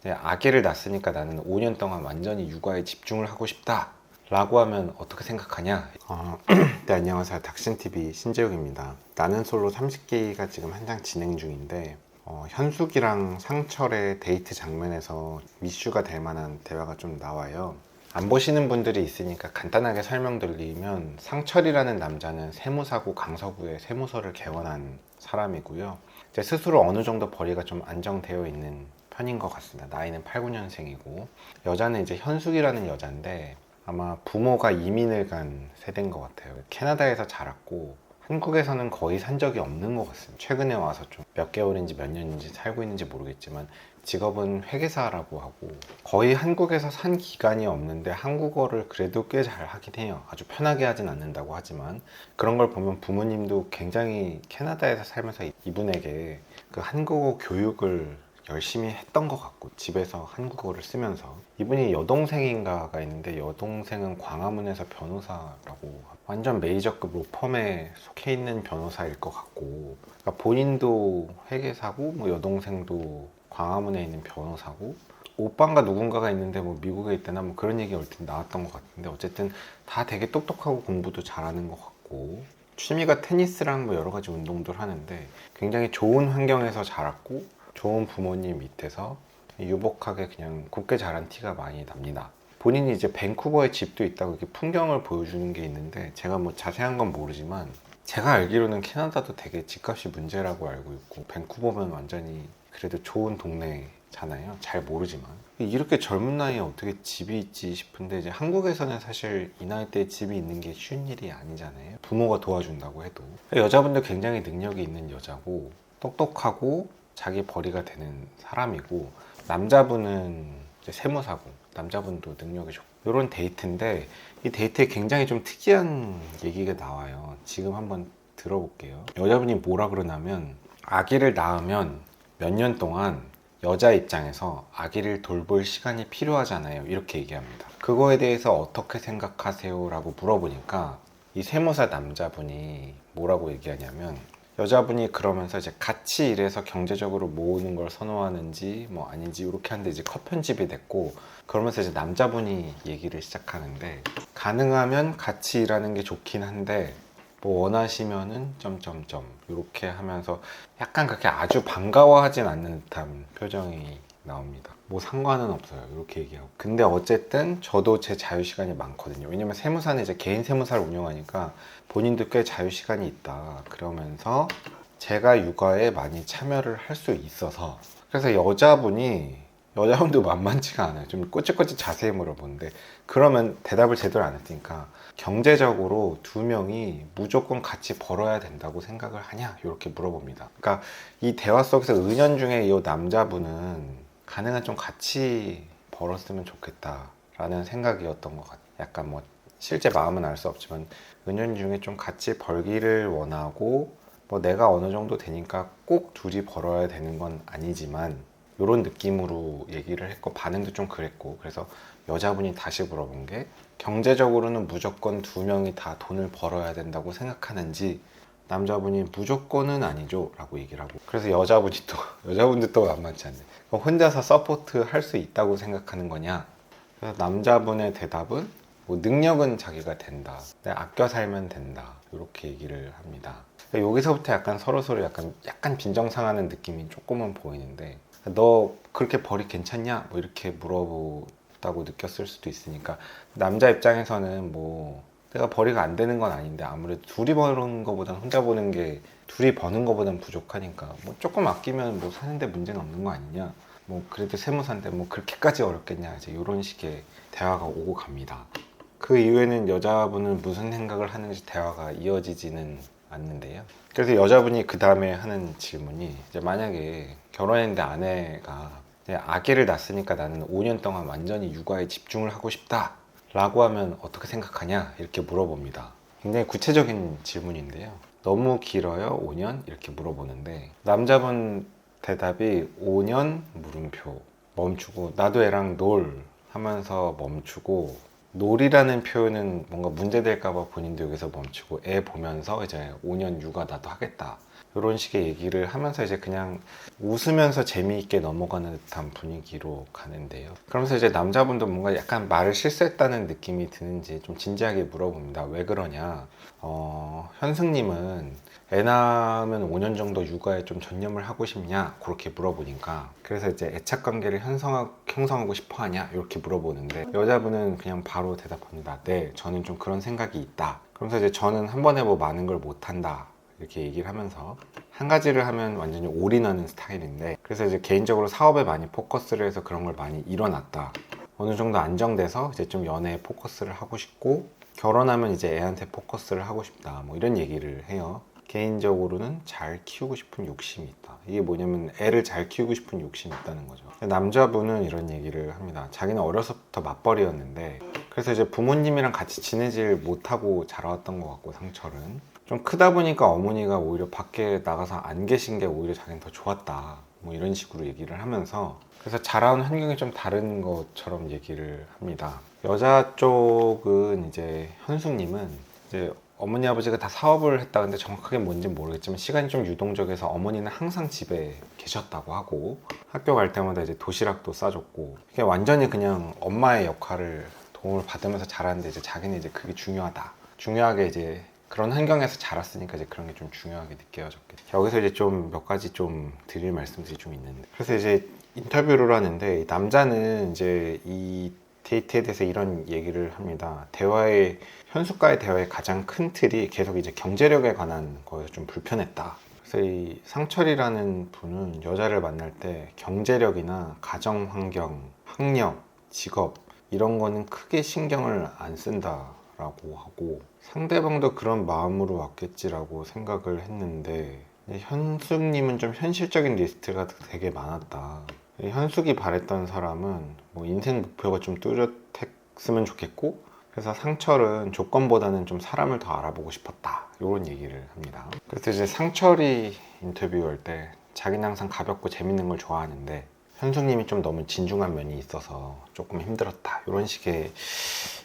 이제 아기를 낳았으니까 나는 5년 동안 완전히 육아에 집중을 하고 싶다. 라고 하면 어떻게 생각하냐? 어, 네, 안녕하세요. 닥신TV 신재욱입니다. 나는 솔로 30기가 지금 한창 진행 중인데, 어, 현숙이랑 상철의 데이트 장면에서 이슈가 될 만한 대화가 좀 나와요. 안 보시는 분들이 있으니까 간단하게 설명드리면 상철이라는 남자는 세무사고 강서구에 세무서를 개원한 사람이고요. 이제 스스로 어느 정도 벌이가 좀 안정되어 있는 편인 것 같습니다. 나이는 8, 9년생이고 여자는 이제 현숙이라는 여자인데 아마 부모가 이민을 간 세대인 것 같아요. 캐나다에서 자랐고 한국에서는 거의 산 적이 없는 것 같습니다. 최근에 와서 좀 몇 개월인지 몇 년인지 살고 있는지 모르겠지만 직업은 회계사라고 하고 거의 한국에서 산 기간이 없는데 한국어를 그래도 꽤 잘 하긴 해요. 아주 편하게 하진 않는다고 하지만 그런 걸 보면 부모님도 굉장히 캐나다에서 살면서 이분에게 그 한국어 교육을 열심히 했던 것 같고 집에서 한국어를 쓰면서. 이분이 여동생인가가 있는데 여동생은 광화문에서 변호사라고 완전 메이저급 로펌에 속해 있는 변호사일 것 같고 그러니까 본인도 회계사고 뭐 여동생도 광화문에 있는 변호사고 오빠인가 누군가가 있는데 뭐 미국에 있다나 뭐 그런 얘기 얼핏 나왔던 것 같은데 어쨌든 다 되게 똑똑하고 공부도 잘하는 것 같고 취미가 테니스랑 뭐 여러 가지 운동들 하는데 굉장히 좋은 환경에서 자랐고 좋은 부모님 밑에서 유복하게 그냥 곱게 자란 티가 많이 납니다. 본인이 이제 밴쿠버에 집도 있다고 이렇게 풍경을 보여주는 게 있는데 제가 뭐 자세한 건 모르지만 제가 알기로는 캐나다도 되게 집값이 문제라고 알고 있고 밴쿠버면 완전히 그래도 좋은 동네잖아요. 잘 모르지만 이렇게 젊은 나이에 어떻게 집이 있지 싶은데 이제 한국에서는 사실 이 나이 때 집이 있는 게 쉬운 일이 아니잖아요. 부모가 도와준다고 해도 여자분도 굉장히 능력이 있는 여자고 똑똑하고 자기 벌이가 되는 사람이고 남자분은 세무사고 남자분도 능력이 좋고 이런 데이트인데 이 데이트에 굉장히 좀 특이한 얘기가 나와요. 지금 한번 들어볼게요. 여자분이 뭐라 그러냐면 아기를 낳으면 몇 년 동안 여자 입장에서 아기를 돌볼 시간이 필요하잖아요. 이렇게 얘기합니다. 그거에 대해서 어떻게 생각하세요? 라고 물어보니까 이 세무사 남자분이 뭐라고 얘기하냐면 여자분이 그러면서 이제 같이 일해서 경제적으로 모으는 걸 선호하는지 뭐 아닌지 이렇게 하는데 이제 컷 편집이 됐고 그러면서 이제 남자분이 얘기를 시작하는데 가능하면 같이 일하는 게 좋긴 한데 뭐 원하시면은 점점점 이렇게 하면서 약간 그렇게 아주 반가워하진 않는 듯한 표정이 나옵니다. 뭐 상관은 없어요. 이렇게 얘기하고. 근데 어쨌든 저도 제 자유 시간이 많거든요. 왜냐면 세무사는 이제 개인 세무사를 운영하니까 본인도 꽤 자유 시간이 있다. 그러면서 제가 육아에 많이 참여를 할 수 있어서 그래서 여자분이 여자분도 만만치가 않아요. 좀 꼬치꼬치 자세히 물어보는데 그러면 대답을 제대로 안 했으니까 경제적으로 두 명이 무조건 같이 벌어야 된다고 생각을 하냐 이렇게 물어봅니다. 그러니까 이 대화 속에서 은연중에 이 남자분은 가능한 좀 같이 벌었으면 좋겠다라는 생각이었던 것 같아요. 약간 뭐 실제 마음은 알 수 없지만 은연 중에 좀 같이 벌기를 원하고 뭐 내가 어느 정도 되니까 꼭 둘이 벌어야 되는 건 아니지만 이런 느낌으로 얘기를 했고 반응도 좀 그랬고 그래서 여자분이 다시 물어본 게 경제적으로는 무조건 두 명이 다 돈을 벌어야 된다고 생각하는지 남자분이 무조건은 아니죠 라고 얘기를 하고 그래서 여자분이 또 여자분도 또 만만치 않네. 혼자서 서포트 할 수 있다고 생각하는 거냐? 그래서 남자분의 대답은 뭐 능력은 자기가 된다. 아껴 살면 된다. 이렇게 얘기를 합니다. 그러니까 여기서부터 약간 서로서로 약간 약간 빈정상하는 느낌이 조금은 보이는데 너 그렇게 벌이 괜찮냐? 뭐 이렇게 물어보다고 느꼈을 수도 있으니까 남자 입장에서는 뭐 내가 벌이가 안 되는 건 아닌데 아무래도 둘이 버는 거보단 혼자 버는 게 둘이 버는 거보단 부족하니까 뭐 조금 아끼면 뭐 사는데 문제는 없는 거 아니냐. 뭐 그래도 세무사인데 뭐 그렇게까지 어렵겠냐. 이제 이런 식의 대화가 오고 갑니다. 그 이후에는 여자분은 무슨 생각을 하는지 대화가 이어지지는 않는데요. 그래서 여자분이 그 다음에 하는 질문이 이제 만약에 결혼했는데 아내가 아기를 낳았으니까 나는 5년 동안 완전히 육아에 집중을 하고 싶다 라고 하면 어떻게 생각하냐? 이렇게 물어봅니다. 굉장히 구체적인 질문인데요. 너무 길어요? 5년? 이렇게 물어보는데 남자분 대답이 5년 물음표 멈추고 나도 애랑 놀 하면서 멈추고 놀이라는 표현은 뭔가 문제될까봐 본인도 여기서 멈추고 애 보면서 이제 5년 육아 나도 하겠다 이런 식의 얘기를 하면서 이제 그냥 웃으면서 재미있게 넘어가는 듯한 분위기로 가는데요. 그러면서 이제 남자분도 뭔가 약간 말을 실수했다는 느낌이 드는지 좀 진지하게 물어봅니다. 왜 그러냐? 어, 현승님은 애 낳으면 5년 정도 육아에 좀 전념을 하고 싶냐? 그렇게 물어보니까 그래서 이제 애착 관계를 형성하, 형성하고 싶어 하냐? 이렇게 물어보는데 여자분은 그냥 바로 대답합니다. 네, 저는 좀 그런 생각이 있다. 그러면서 이제 저는 한 번에 뭐 많은 걸 못한다. 이렇게 얘기를 하면서 한 가지를 하면 완전히 올인하는 스타일인데 그래서 이제 개인적으로 사업에 많이 포커스를 해서 그런 걸 많이 일어났다. 어느 정도 안정돼서 이제 좀 연애에 포커스를 하고 싶고 결혼하면 이제 애한테 포커스를 하고 싶다. 뭐 이런 얘기를 해요. 개인적으로는 잘 키우고 싶은 욕심이 있다. 이게 뭐냐면 애를 잘 키우고 싶은 욕심이 있다는 거죠. 남자분은 이런 얘기를 합니다. 자기는 어려서부터 맞벌이였는데 그래서 이제 부모님이랑 같이 지내질 못하고 자라왔던 것 같고 상철은 좀 크다 보니까 어머니가 오히려 밖에 나가서 안 계신 게 오히려 자기는 더 좋았다. 뭐 이런 식으로 얘기를 하면서 그래서 자라온 환경이 좀 다른 것처럼 얘기를 합니다. 여자 쪽은 이제 현숙님은 이제 어머니 아버지가 다 사업을 했다 근데 정확하게 뭔지 모르겠지만 시간이 좀 유동적해서 어머니는 항상 집에 계셨다고 하고 학교 갈 때마다 이제 도시락도 싸줬고 이게 완전히 그냥 엄마의 역할을 도움을 받으면서 자랐는데 이제 자기는 이제 그게 중요하다. 중요하게 이제 그런 환경에서 자랐으니까 이제 그런 게 좀 중요하게 느껴졌겠죠. 여기서 이제 좀 몇 가지 좀 드릴 말씀들이 좀 있는데. 그래서 이제 인터뷰를 하는데 이 남자는 이제 이 데이트에 대해서 이런 얘기를 합니다. 대화의 현숙과의 대화의 가장 큰 틀이 계속 이제 경제력에 관한 거에서 좀 불편했다. 그래서 이 상철이라는 분은 여자를 만날 때 경제력이나 가정 환경, 학력, 직업 이런 거는 크게 신경을 안 쓴다 라고 하고 상대방도 그런 마음으로 왔겠지라고 생각을 했는데 현숙님은 좀 현실적인 리스트가 되게 많았다. 현숙이 바랬던 사람은 뭐 인생 목표가 좀 뚜렷했으면 좋겠고 그래서 상철은 조건보다는 좀 사람을 더 알아보고 싶었다 이런 얘기를 합니다. 그래서 이제 상철이 인터뷰할 때 자기는 항상 가볍고 재밌는 걸 좋아하는데 현숙님이 좀 너무 진중한 면이 있어서 조금 힘들었다 이런 식의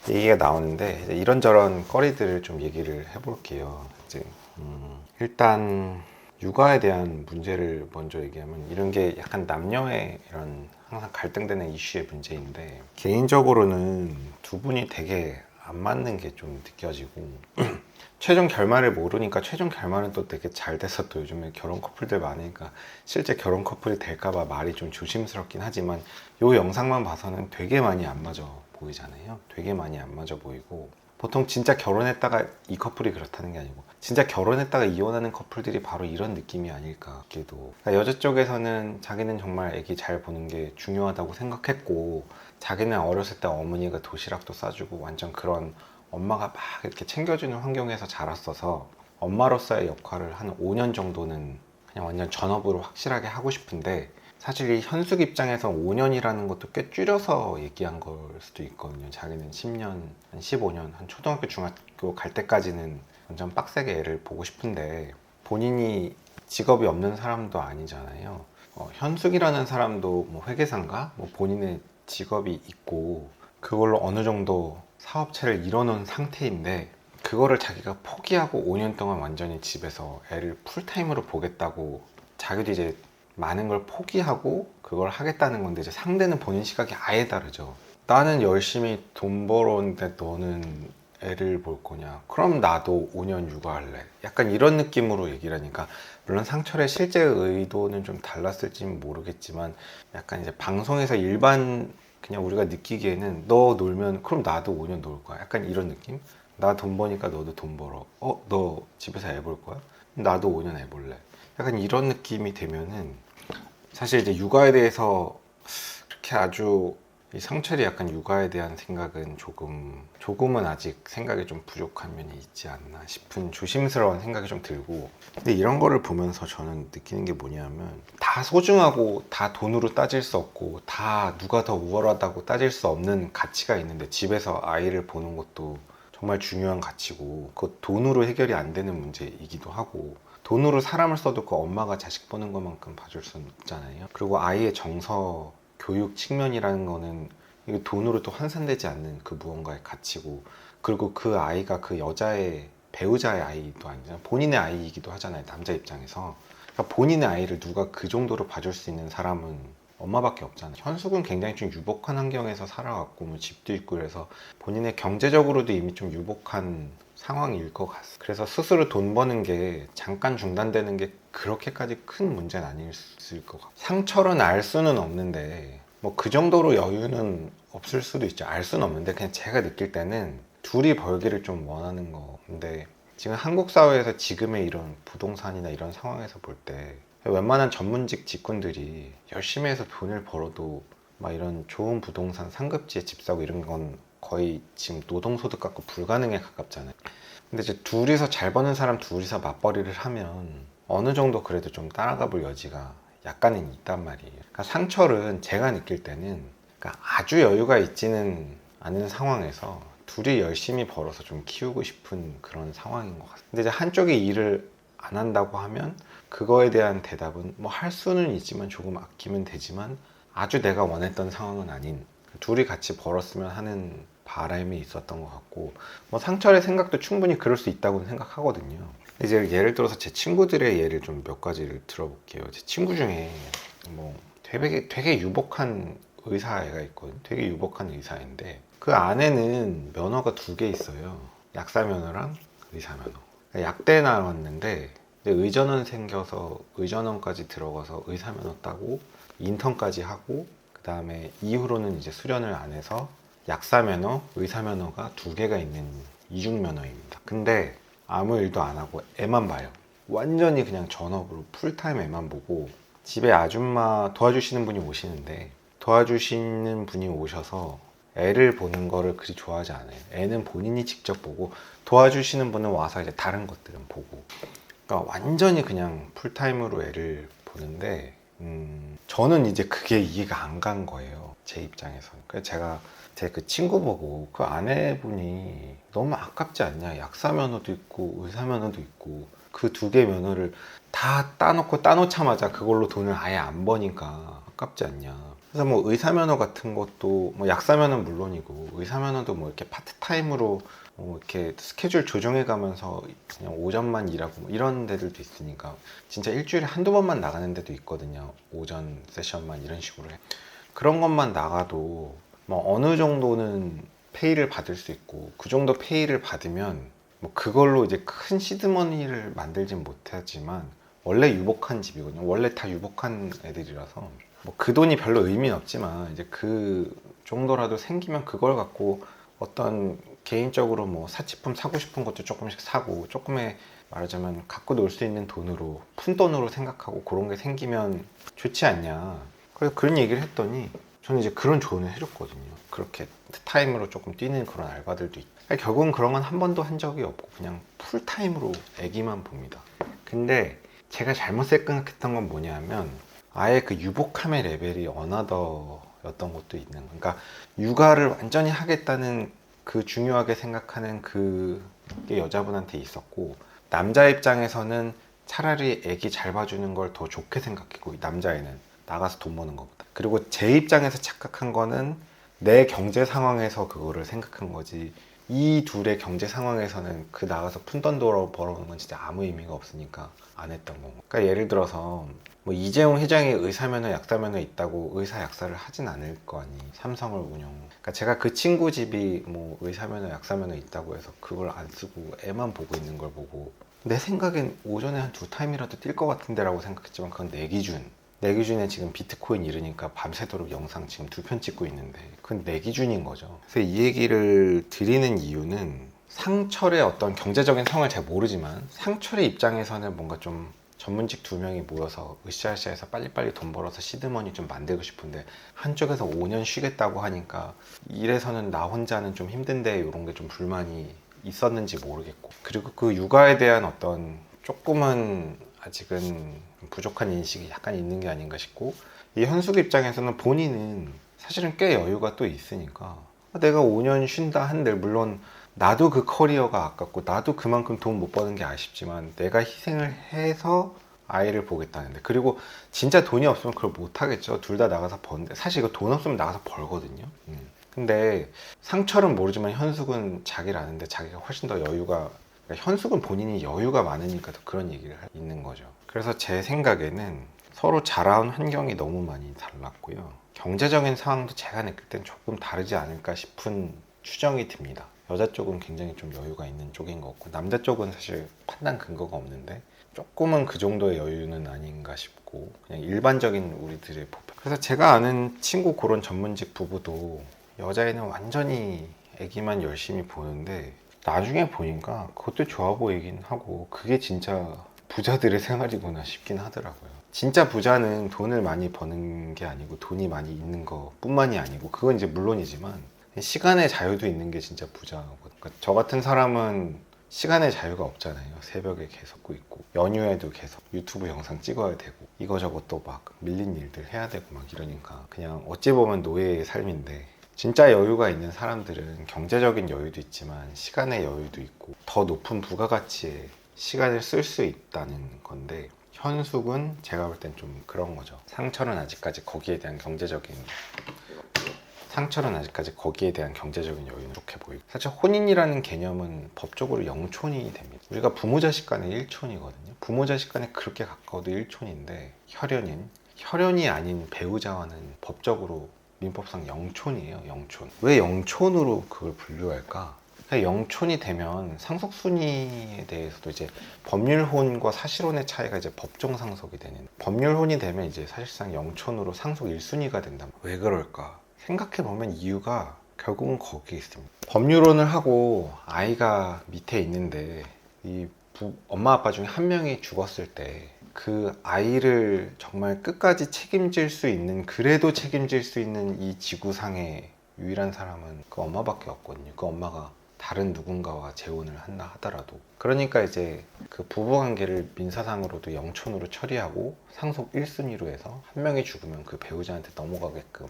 얘기가 나오는데 이런저런 거리들을 좀 얘기를 해볼게요. 이제 음, 일단 육아에 대한 문제를 먼저 얘기하면 이런 게 약간 남녀의 이런 항상 갈등되는 이슈의 문제인데 개인적으로는 두 분이 되게 안 맞는 게 좀 느껴지고 최종 결말을 모르니까 최종 결말은 또 되게 잘 돼서 또 요즘에 결혼 커플들 많으니까 실제 결혼 커플이 될까봐 말이 좀 조심스럽긴 하지만 요 영상만 봐서는 되게 많이 안 맞아 보이잖아요. 되게 많이 안 맞아 보이고 보통 진짜 결혼했다가 이 커플이 그렇다는 게 아니고 진짜 결혼했다가 이혼하는 커플들이 바로 이런 느낌이 아닐까 싶기도 그러니까 여자 쪽에서는 자기는 정말 아기 잘 보는 게 중요하다고 생각했고 자기는 어렸을 때 어머니가 도시락도 싸주고 완전 그런 엄마가 막 이렇게 챙겨주는 환경에서 자랐어서 엄마로서의 역할을 한 5년 정도는 그냥 완전 전업으로 확실하게 하고 싶은데 사실 이 현숙 입장에서 5년이라는 것도 꽤 줄여서 얘기한 걸 수도 있거든요. 자기는 10년, 한 15년, 한 초등학교, 중학교 갈 때까지는 완전 빡세게 애를 보고 싶은데 본인이 직업이 없는 사람도 아니잖아요. 어, 현숙이라는 사람도 뭐 회계사인가? 뭐 본인의 직업이 있고 그걸로 어느 정도 사업체를 이뤄놓은 상태인데 그거를 자기가 포기하고 5년 동안 완전히 집에서 애를 풀타임으로 보겠다고 자기도 이제 많은 걸 포기하고 그걸 하겠다는 건데 이제 상대는 본인 시각이 아예 다르죠. 나는 열심히 돈 벌었는데 너는 애를 볼 거냐? 그럼 나도 5년 육아할래. 약간 이런 느낌으로 얘기를 하니까 물론 상철의 실제 의도는 좀 달랐을지는 모르겠지만 약간 이제 방송에서 일반 그냥 우리가 느끼기에는 너 놀면 그럼 나도 5년 놀 거야. 약간 이런 느낌? 나 돈 버니까 너도 돈 벌어. 어, 너 집에서 애 볼 거야? 나도 5년 애 볼래. 약간 이런 느낌이 되면은 사실 이제 육아에 대해서 그렇게 아주 이 상철이 약간 육아에 대한 생각은 조금 조금은 아직 생각이 좀 부족한 면이 있지 않나 싶은 조심스러운 생각이 좀 들고 근데 이런 거를 보면서 저는 느끼는 게 뭐냐면 다 소중하고 다 돈으로 따질 수 없고 다 누가 더 우월하다고 따질 수 없는 가치가 있는데 집에서 아이를 보는 것도 정말 중요한 가치고 그 돈으로 해결이 안 되는 문제이기도 하고 돈으로 사람을 써도 그 엄마가 자식 보는 것만큼 봐줄 수는 없잖아요. 그리고 아이의 정서 교육 측면이라는 거는 이게 돈으로 또 환산되지 않는 그 무언가의 가치고 그리고 그 아이가 그 여자의 배우자의 아이도 아니잖아요. 본인의 아이이기도 하잖아요. 남자 입장에서. 그러니까 본인의 아이를 누가 그 정도로 봐줄 수 있는 사람은 엄마밖에 없잖아요. 현숙은 굉장히 좀 유복한 환경에서 살아왔고 뭐 집도 있고 그래서 본인의 경제적으로도 이미 좀 유복한 상황일 것 같아요. 그래서 스스로 돈 버는 게 잠깐 중단되는 게 그렇게까지 큰 문제는 아닐 수 있을 것 같아요. 상처는 알 수는 없는데 뭐 그 정도로 여유는 없을 수도 있죠. 알 수는 없는데 그냥 제가 느낄 때는 둘이 벌기를 좀 원하는 건데 지금 한국 사회에서 지금의 이런 부동산이나 이런 상황에서 볼 때 웬만한 전문직 직군들이 열심히 해서 돈을 벌어도 막 이런 좋은 부동산 상급지에 집 사고 이런 건 거의 지금 노동소득 갖고 불가능에 가깝잖아요. 근데 이제 둘이서 잘 버는 사람 둘이서 맞벌이를 하면 어느 정도 그래도 좀 따라가 볼 여지가 약간은 있단 말이에요. 그러니까 상철은 제가 느낄 때는 그러니까 아주 여유가 있지는 않은 상황에서 둘이 열심히 벌어서 좀 키우고 싶은 그런 상황인 것 같아요. 근데 이제 한쪽이 일을 안 한다고 하면 그거에 대한 대답은 뭐 할 수는 있지만 조금 아끼면 되지만 아주 내가 원했던 상황은 아닌 둘이 같이 벌었으면 하는 바람이 있었던 것 같고 뭐 상철의 생각도 충분히 그럴 수 있다고 생각하거든요. 이제 예를 들어서 제 친구들의 예를 좀 몇 가지를 들어볼게요. 제 친구 중에 뭐 되게 되게 유복한 의사애가 있거든. 되게 유복한 의사인데 그 안에는 면허가 두 개 있어요. 약사 면허랑 의사 면허. 약대 나왔는데 의전원 생겨서 의전원까지 들어가서 의사 면허 따고 인턴까지 하고 그 다음에 이후로는 이제 수련을 안 해서 약사 면허, 의사 면허가 두 개가 있는 이중 면허입니다. 근데 아무 일도 안 하고 애만 봐요. 완전히 그냥 전업으로 풀타임 애만 보고 집에 아줌마 도와주시는 분이 오시는데 도와주시는 분이 오셔서 애를 보는 거를 그리 좋아하지 않아요. 애는 본인이 직접 보고 도와주시는 분은 와서 이제 다른 것들은 보고. 그러니까 완전히 그냥 풀타임으로 애를 보는데 음, 저는 이제 그게 이해가 안 간 거예요. 제 입장에서는. 그래서 제가 제 그 친구 보고 그 아내분이 너무 아깝지 않냐. 약사 면허도 있고 의사 면허도 있고 그 두 개 면허를 다 따놓고 따놓자마자 그걸로 돈을 아예 안 버니까 아깝지 않냐. 그래서 뭐 의사 면허 같은 것도 뭐 약사 면허는 물론이고 의사 면허도 뭐 이렇게 파트타임으로 뭐 이렇게 스케줄 조정해 가면서 그냥 오전만 일하고 뭐 이런 데들도 있으니까 진짜 일주일에 한두 번만 나가는 데도 있거든요. 오전 세션만 이런 식으로 해. 그런 것만 나가도 뭐 어느 정도는 페이를 받을 수 있고 그 정도 페이를 받으면 뭐 그걸로 이제 큰 시드머니를 만들진 못하지만 원래 유복한 집이거든요. 원래 다 유복한 애들이라서 뭐 그 돈이 별로 의미는 없지만 이제 그 정도라도 생기면 그걸 갖고 어떤 개인적으로 뭐 사치품 사고 싶은 것도 조금씩 사고 조금의 말하자면 갖고 놀 수 있는 돈으로 푼 돈으로 생각하고 그런 게 생기면 좋지 않냐. 그래서 그런 얘기를 했더니 저는 이제 그런 조언을 해줬거든요. 그렇게 타임으로 조금 뛰는 그런 알바들도 있. 아니, 결국은 그런 건 한 번도 한 적이 없고 그냥 풀 타임으로 애기만 봅니다. 근데 제가 잘못 생각했던 건 뭐냐면 아예 그 유복함의 레벨이 어나더였던 것도 있는 거. 그러니까 육아를 완전히 하겠다는 그 중요하게 생각하는 그게 여자분한테 있었고 남자 입장에서는 차라리 애기 잘 봐주는 걸 더 좋게 생각했고 남자애는. 나가서 돈 버는 것보다. 그리고 제 입장에서 착각한 거는 내 경제 상황에서 그거를 생각한 거지. 이 둘의 경제 상황에서는 그 나가서 푼 돈 벌어 벌어오는 건 진짜 아무 의미가 없으니까 안 했던 거고 그러니까 예를 들어서 뭐 이재용 회장이 의사면허 약사면허 있다고 의사 약사를 하진 않을 거 아니 삼성을 운영. 그러니까 제가 그 친구 집이 뭐 의사면허 약사면허 있다고 해서 그걸 안 쓰고 애만 보고 있는 걸 보고 내 생각엔 오전에 한 두 타임이라도 뛸 것 같은데 라고 생각했지만 그건 내 기준. 내 기준에 지금 비트코인 이르니까 밤새도록 영상 지금 두 편 찍고 있는데 그건 내 기준인 거죠. 그래서 이 얘기를 드리는 이유는 상철의 어떤 경제적인 상황을 잘 모르지만 상철의 입장에서는 뭔가 좀 전문직 두 명이 모여서 으쌰으쌰해서 빨리빨리 돈 벌어서 시드머니 좀 만들고 싶은데 한쪽에서 5년 쉬겠다고 하니까 이래서는 나 혼자는 좀 힘든데 이런 게 좀 불만이 있었는지 모르겠고. 그리고 그 육아에 대한 어떤 조금은 아직은 부족한 인식이 약간 있는 게 아닌가 싶고 이 현숙 입장에서는 본인은 사실은 꽤 여유가 또 있으니까 내가 5년 쉰다 한들 물론 나도 그 커리어가 아깝고 나도 그만큼 돈 못 버는 게 아쉽지만 내가 희생을 해서 아이를 보겠다는데 그리고 진짜 돈이 없으면 그걸 못 하겠죠 둘 다 나가서 버는데 사실 이거 돈 없으면 나가서 벌거든요 음. 근데 상철은 모르지만 현숙은 자기를 아는데 자기가 훨씬 더 여유가 그러니까 현숙은 본인이 여유가 많으니까 더 그런 얘기를 할- 있는 거죠. 그래서 제 생각에는 서로 자라온 환경이 너무 많이 달랐고요. 경제적인 상황도 제가 느낄 땐 조금 다르지 않을까 싶은 추정이 듭니다. 여자 쪽은 굉장히 좀 여유가 있는 쪽인 것 같고 남자 쪽은 사실 판단 근거가 없는데 조금은 그 정도의 여유는 아닌가 싶고 그냥 일반적인 우리들의 보편. 그래서 제가 아는 친구 그런 전문직 부부도 여자애는 완전히 애기만 열심히 보는데 나중에 보니까 그것도 좋아 보이긴 하고 그게 진짜 부자들의 생활이구나 싶긴 하더라고요. 진짜 부자는 돈을 많이 버는 게 아니고 돈이 많이 있는 것 뿐만이 아니고 그건 이제 물론이지만 시간의 자유도 있는 게 진짜 부자거든요. 그러니까 저 같은 사람은 시간의 자유가 없잖아요. 새벽에 계속 고 있고 연휴에도 계속 유튜브 영상 찍어야 되고 이거저거 또막 밀린 일들 해야 되고 막 이러니까 그냥 어찌 보면 노예의 삶인데 진짜 여유가 있는 사람들은 경제적인 여유도 있지만 시간의 여유도 있고 더 높은 부가가치에 시간을 쓸 수 있다는 건데 현숙은 제가 볼 땐 좀 그런 거죠. 상철은 아직까지 거기에 대한 경제적인 상철은 아직까지 거기에 대한 경제적인 여유는 좋게 보이고 사실 혼인이라는 개념은 법적으로 영촌이 됩니다. 우리가 부모 자식 간의 일촌이거든요. 부모 자식 간에 그렇게 가까워도 일촌인데 혈연인 혈연이 아닌 배우자와는 법적으로 민법상 영촌이에요. 영촌. 왜 영촌으로 그걸 분류할까? 영촌이 되면 상속순위에 대해서도 이제 법률혼과 사실혼의 차이가 이제 법정 상속이 되는 법률혼이 되면 이제 사실상 영촌으로 상속 1순위가 된다. 왜 그럴까? 생각해 보면 이유가 결국은 거기에 있습니다. 법률혼을 하고 아이가 밑에 있는데 이 부- 엄마 아빠 중에 한 명이 죽었을 때 그 아이를 정말 끝까지 책임질 수 있는 그래도 책임질 수 있는 이 지구상의 유일한 사람은 그 엄마밖에 없거든요. 그 엄마가 다른 누군가와 재혼을 한다 하더라도 그러니까 이제 그 부부 관계를 민사상으로도 영촌으로 처리하고 상속 1순위로 해서 한 명이 죽으면 그 배우자한테 넘어가게끔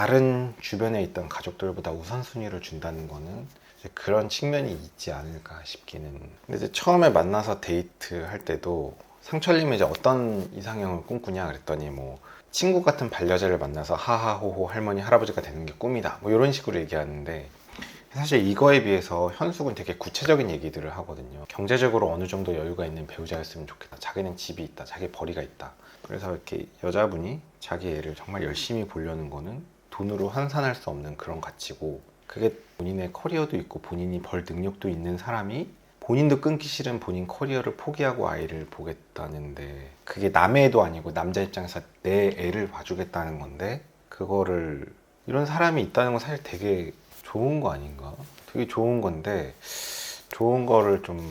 다른 주변에 있던 가족들보다 우선순위를 준다는 거는 이제 그런 측면이 있지 않을까 싶기는. 근데 이제 처음에 만나서 데이트 할 때도 상철님은 이제 어떤 이상형을 꿈꾸냐 그랬더니 뭐 친구 같은 반려자를 만나서 하하호호 할머니 할아버지가 되는 게 꿈이다 뭐 이런 식으로 얘기하는데 사실 이거에 비해서 현숙은 되게 구체적인 얘기들을 하거든요. 경제적으로 어느 정도 여유가 있는 배우자였으면 좋겠다. 자기는 집이 있다. 자기 벌이가 있다. 그래서 이렇게 여자분이 자기 애를 정말 열심히 보려는 거는 돈으로 환산할 수 없는 그런 가치고 그게 본인의 커리어도 있고 본인이 벌 능력도 있는 사람이 본인도 끊기 싫은 본인 커리어를 포기하고 아이를 보겠다는데 그게 남의 애도 아니고 남자 입장에서 내 애를 봐주겠다는 건데 그거를 이런 사람이 있다는 건 사실 되게 좋은 거 아닌가? 되게 좋은 건데 좋은 거를 좀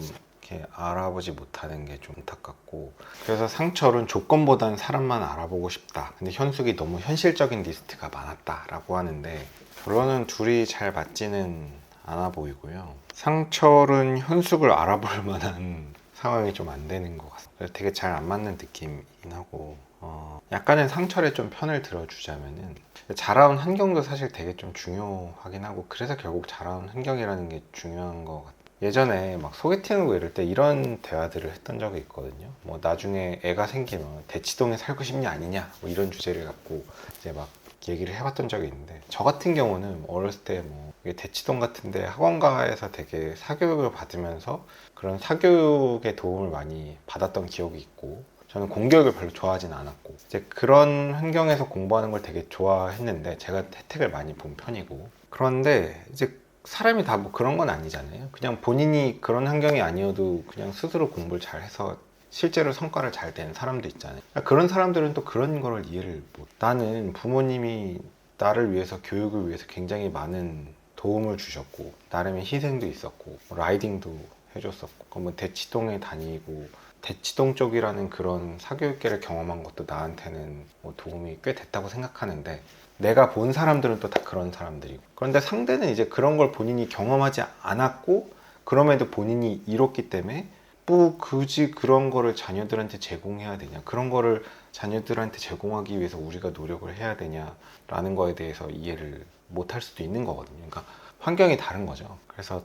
이렇게 알아보지 못하는 게 좀 안타깝고 그래서 상철은 조건보다는 사람만 알아보고 싶다. 근데 현숙이 너무 현실적인 리스트가 많았다라고 하는데 결론은 둘이 잘 맞지는 않아 보이고요. 상철은 현숙을 알아볼 만한 상황이 좀 안 되는 것 같아요. 되게 잘 안 맞는 느낌이긴 하고 어, 약간은 상철의 좀 편을 들어주자면은 자라온 환경도 사실 되게 좀 중요하긴 하고 그래서 결국 자라온 환경이라는 게 중요한 것 같아요. 예전에 막 소개팅하고 이럴 때 이런 대화들을 했던 적이 있거든요. 뭐 나중에 애가 생기면 대치동에 살고 싶냐 아니냐 뭐 이런 주제를 갖고 이제 막 얘기를 해봤던 적이 있는데 저 같은 경우는 어렸을 때 뭐 대치동 같은데 학원가에서 되게 사교육을 받으면서 그런 사교육의 도움을 많이 받았던 기억이 있고 저는 공교육을 별로 좋아하진 않았고 이제 그런 환경에서 공부하는 걸 되게 좋아했는데 제가 혜택을 많이 본 편이고 그런데 이제 사람이 다 뭐 그런 건 아니잖아요. 그냥 본인이 그런 환경이 아니어도 그냥 스스로 공부를 잘해서 실제로 성과를 잘 낸 사람도 있잖아요. 그런 사람들은 또 그런 거를 이해를 못 나는 부모님이 나를 위해서 교육을 위해서 굉장히 많은 도움을 주셨고 나름의 희생도 있었고 라이딩도 해줬었고 뭐 대치동에 다니고 대치동 쪽이라는 그런 사교육계를 경험한 것도 나한테는 뭐 도움이 꽤 됐다고 생각하는데 내가 본 사람들은 또 다 그런 사람들이고. 그런데 상대는 이제 그런 걸 본인이 경험하지 않았고 그럼에도 본인이 이뤘기 때문에 뭐 굳이 그런 거를 자녀들한테 제공해야 되냐 그런 거를 자녀들한테 제공하기 위해서 우리가 노력을 해야 되냐라는 거에 대해서 이해를 못 할 수도 있는 거거든요. 그러니까 환경이 다른 거죠. 그래서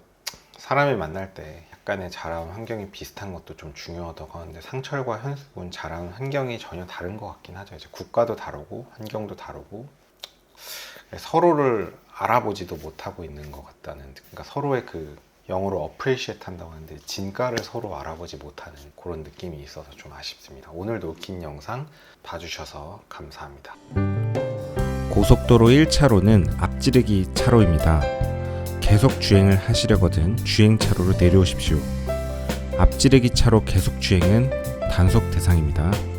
사람을 만날 때 약간의 자라온 환경이 비슷한 것도 좀 중요하다고 하는데 상철과 현숙은 자라온 환경이 전혀 다른 것 같긴 하죠. 이제 국가도 다르고 환경도 다르고 서로를 알아보지도 못하고 있는 것 같다는 그러니까 서로의 그 영어로 appreciate 한다고 하는데 진가를 서로 알아보지 못하는 그런 느낌이 있어서 좀 아쉽습니다. 오늘도 긴 영상 봐주셔서 감사합니다. 고속도로 1차로는 앞지르기 차로입니다. 계속 주행을 하시려거든 주행 차로로 내려오십시오. 앞지르기 차로 계속 주행은 단속 대상입니다.